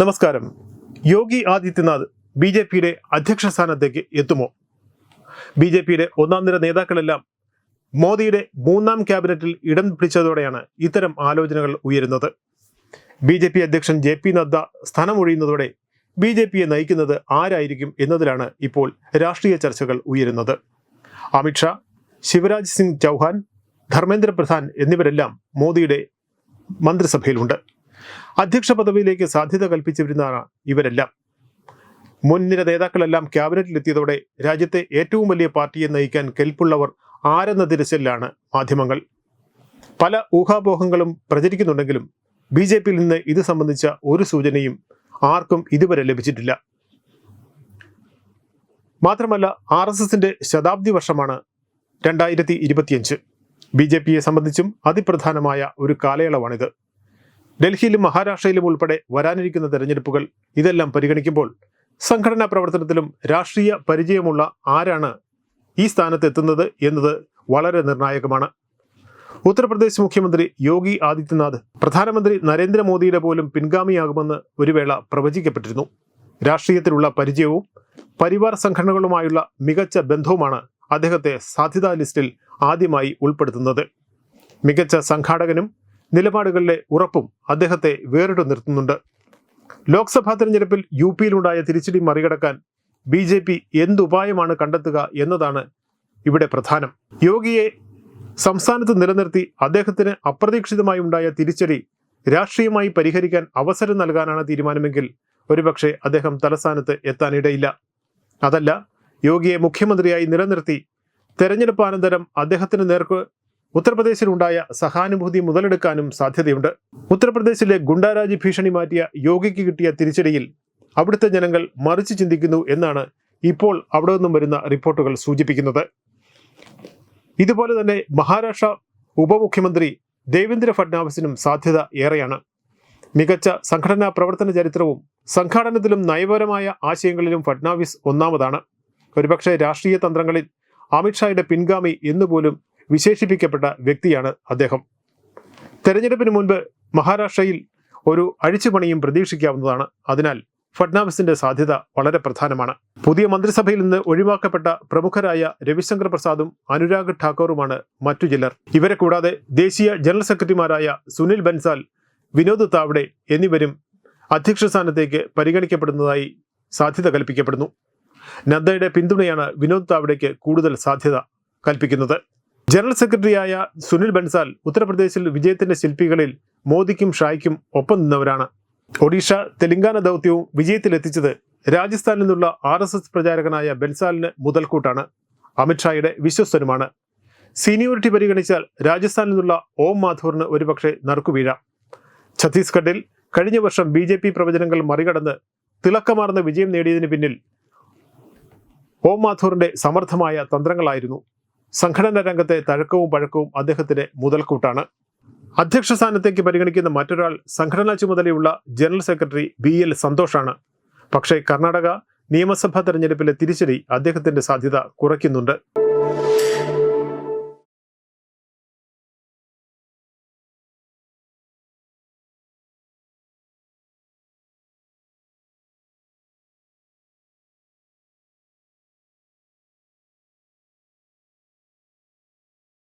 നമസ്കാരം. Yogi Adityanath B J പിയുടെ അധ്യക്ഷ സ്ഥാനത്തേക്ക് എത്തുമോ? ബി ജെ പിയുടെ ഒന്നാം നിര നേതാക്കളെല്ലാം മോദിയുടെ മൂന്നാം ക്യാബിനറ്റിൽ ഇടം പിടിച്ചതോടെയാണ് ഇത്തരം ആലോചനകൾ ഉയരുന്നത്. ബി ജെ പി അധ്യക്ഷൻ ജെ പി നദ്ദ സ്ഥാനമൊഴിയുന്നതോടെ ബി ജെ പിയെ നയിക്കുന്നത് ആരായിരിക്കും എന്നതിലാണ് ഇപ്പോൾ രാഷ്ട്രീയ ചർച്ചകൾ ഉയരുന്നത്. അമിത്ഷാ ശിവരാജ് സിംഗ് ചൗഹാൻ ധർമ്മേന്ദ്ര പ്രധാൻ എന്നിവരെല്ലാം മോദിയുടെ മന്ത്രിസഭയിലുണ്ട്. അധ്യക്ഷ പദവിയിലേക്ക് സാധ്യത കൽപ്പിച്ചിരുന്നതാണ് ഇവരെല്ലാം. മുൻനിര നേതാക്കളെല്ലാം ക്യാബിനറ്റിലെത്തിയതോടെ രാജ്യത്തെ ഏറ്റവും വലിയ പാർട്ടിയെ നയിക്കാൻ കെൽപ്പുള്ളവർ ആരെന്ന തിരച്ചിലാണ് മാധ്യമങ്ങൾ. പല ഊഹാപോഹങ്ങളും പ്രചരിക്കുന്നുണ്ടെങ്കിലും ബി ജെ പിയിൽ നിന്ന് ഇത് സംബന്ധിച്ച ഒരു സൂചനയും ആർക്കും ഇതുവരെ ലഭിച്ചിട്ടില്ല. മാത്രമല്ല ആർ എസ് എസിന്റെ ശതാബ്ദി വർഷമാണ് രണ്ടായിരത്തി ഇരുപത്തിയഞ്ച്. ബി ജെ പിയെ സംബന്ധിച്ചും അതിപ്രധാനമായ ഒരു കാലയളവാണിത്. ഡൽഹിയിലും മഹാരാഷ്ട്രയിലും ഉൾപ്പെടെ വരാനിരിക്കുന്ന തെരഞ്ഞെടുപ്പുകൾ ഇതെല്ലാം പരിഗണിക്കുമ്പോൾ സംഘടനാ പ്രവർത്തനത്തിലും രാഷ്ട്രീയ പരിചയമുള്ള ആരാണ് ഈ സ്ഥാനത്ത് എത്തുന്നത് എന്നത് വളരെ നിർണായകമാണ്. ഉത്തർപ്രദേശ് മുഖ്യമന്ത്രി യോഗി ആദിത്യനാഥ് പ്രധാനമന്ത്രി നരേന്ദ്രമോദിയുടെ പോലും പിൻഗാമിയാകുമെന്ന് ഒരു വേള പ്രവചിക്കപ്പെട്ടിരുന്നു. രാഷ്ട്രീയത്തിലുള്ള പരിചയവും പരിവാർ സംഘടനകളുമായുള്ള മികച്ച ബന്ധവുമാണ് അദ്ദേഹത്തെ സാധ്യതാ ലിസ്റ്റിൽ ആദ്യമായി ഉൾപ്പെടുത്തുന്നത്. മികച്ച സംഘാടകനും നിലപാടുകളിലെ ഉറപ്പും അദ്ദേഹത്തെ വേറിട്ടു നിർത്തുന്നുണ്ട്. ലോക്സഭാ തെരഞ്ഞെടുപ്പിൽ യു പിയിലുണ്ടായ തിരിച്ചടി മറികടക്കാൻ ബി ജെ പി എന്തുപായമാണ് കണ്ടെത്തുക എന്നതാണ് ഇവിടെ പ്രധാനം. യോഗിയെ സംസ്ഥാനത്ത് നിലനിർത്തി അദ്ദേഹത്തിന് അപ്രതീക്ഷിതമായി ഉണ്ടായ തിരിച്ചടി രാഷ്ട്രീയമായി പരിഹരിക്കാൻ അവസരം നൽകാനാണ് തീരുമാനമെങ്കിൽ ഒരുപക്ഷെ അദ്ദേഹം തലസ്ഥാനത്ത് എത്താനിടയില്ല. അതല്ല യോഗിയെ മുഖ്യമന്ത്രിയായി നിലനിർത്തി തെരഞ്ഞെടുപ്പാനന്തരം അദ്ദേഹത്തിന് നേർക്ക് ഉത്തർപ്രദേശിലുണ്ടായ സഹാനുഭൂതി മുതലെടുക്കാനും സാധ്യതയുണ്ട്. ഉത്തർപ്രദേശിലെ ഗുണ്ടാരാജ് ഭീഷണി മാറ്റിയ യോഗിക്ക് കിട്ടിയ തിരിച്ചടിയിൽ അവിടുത്തെ ജനങ്ങൾ മറിച്ച് ചിന്തിക്കുന്നു എന്നാണ് ഇപ്പോൾ അവിടെ നിന്നും വരുന്ന റിപ്പോർട്ടുകൾ സൂചിപ്പിക്കുന്നത്. ഇതുപോലെ തന്നെ മഹാരാഷ്ട്ര ഉപമുഖ്യമന്ത്രി ദേവേന്ദ്ര ഫഡ്നാവിസിനും സാധ്യത ഏറെയാണ്. മികച്ച സംഘടനാ പ്രവർത്തന ചരിത്രവും സംഘാടനത്തിലും നയപരമായ ആശയങ്ങളിലും ഫഡ്നാവിസ് ഒന്നാമതാണ്. ഒരുപക്ഷെ രാഷ്ട്രീയ തന്ത്രങ്ങളിൽ അമിത്ഷായുടെ പിൻഗാമി എന്നുപോലും വിശേഷിപ്പിക്കപ്പെട്ട വ്യക്തിയാണ് അദ്ദേഹം. തെരഞ്ഞെടുപ്പിന് മുൻപ് മഹാരാഷ്ട്രയിൽ ഒരു അഴിച്ചുപണിയും പ്രതീക്ഷിക്കാവുന്നതാണ്. അതിനാൽ ഫഡ്നാവിസിന്റെ സാധ്യത വളരെ പ്രധാനമാണ്. പുതിയ മന്ത്രിസഭയിൽ നിന്ന് ഒഴിവാക്കപ്പെട്ട പ്രമുഖരായ രവിശങ്കർ പ്രസാദും അനുരാഗ് ഠാക്കൂറുമാണ് മറ്റു ചിലർ. ഇവരെ കൂടാതെ ദേശീയ ജനറൽ സെക്രട്ടറിമാരായ സുനിൽ ബൻസാൽ വിനോദ് താവ്ഡെ എന്നിവരും അധ്യക്ഷ സ്ഥാനത്തേക്ക് പരിഗണിക്കപ്പെടുന്നതായി സാധ്യത കൽപ്പിക്കപ്പെടുന്നു. നദ്ദയുടെ പിന്തുണയാണ് വിനോദ് താവ്ഡേക്ക് കൂടുതൽ സാധ്യത കൽപ്പിക്കുന്നത്. ജനറൽ സെക്രട്ടറിയായ സുനിൽ ബൻസാൽ ഉത്തർപ്രദേശിൽ വിജയത്തിന്റെ ശില്പികളിൽ മോദിക്കും ഷായ്ക്കും ഒപ്പം നിന്നവരാണ്. ഒഡീഷ തെലങ്കാന ദൗത്യവും വിജയത്തിലെത്തിച്ചത് രാജസ്ഥാനിൽ നിന്നുള്ള ആർ എസ് എസ് പ്രചാരകനായ ബൻസാലിന് മുതൽക്കൂട്ടാണ്. അമിത്ഷായുടെ വിശ്വസ്തനുമാണ്. സീനിയോറിറ്റി പരിഗണിച്ചാൽ രാജസ്ഥാനിൽ നിന്നുള്ള ഓം മാധൂറിന് ഒരുപക്ഷെ നറുക്കുവീഴാം ഛത്തീസ്ഗഡിൽ കഴിഞ്ഞ വർഷം ബി ജെ പി പ്രവചനങ്ങൾ മറികടന്ന് തിളക്കമാർന്ന വിജയം നേടിയതിന് പിന്നിൽ ഓം മാഥൂറിന്റെ സമർത്ഥമായ തന്ത്രങ്ങളായിരുന്നു. സംഘടനാ രംഗത്തെ തഴക്കവും പഴക്കവും അദ്ദേഹത്തിന്റെ മുതൽക്കൂട്ടാണ്. അധ്യക്ഷ സ്ഥാനത്തേക്ക് പരിഗണിക്കുന്ന മറ്റൊരാൾ സംഘടനാ ചുമതലയുള്ള ജനറൽ സെക്രട്ടറി ബി എൽ സന്തോഷാണ്. പക്ഷേ കർണാടക നിയമസഭാ തെരഞ്ഞെടുപ്പിലെ തിരിച്ചടി അദ്ദേഹത്തിന്റെ സാധ്യത കുറയ്ക്കുന്നുണ്ട്.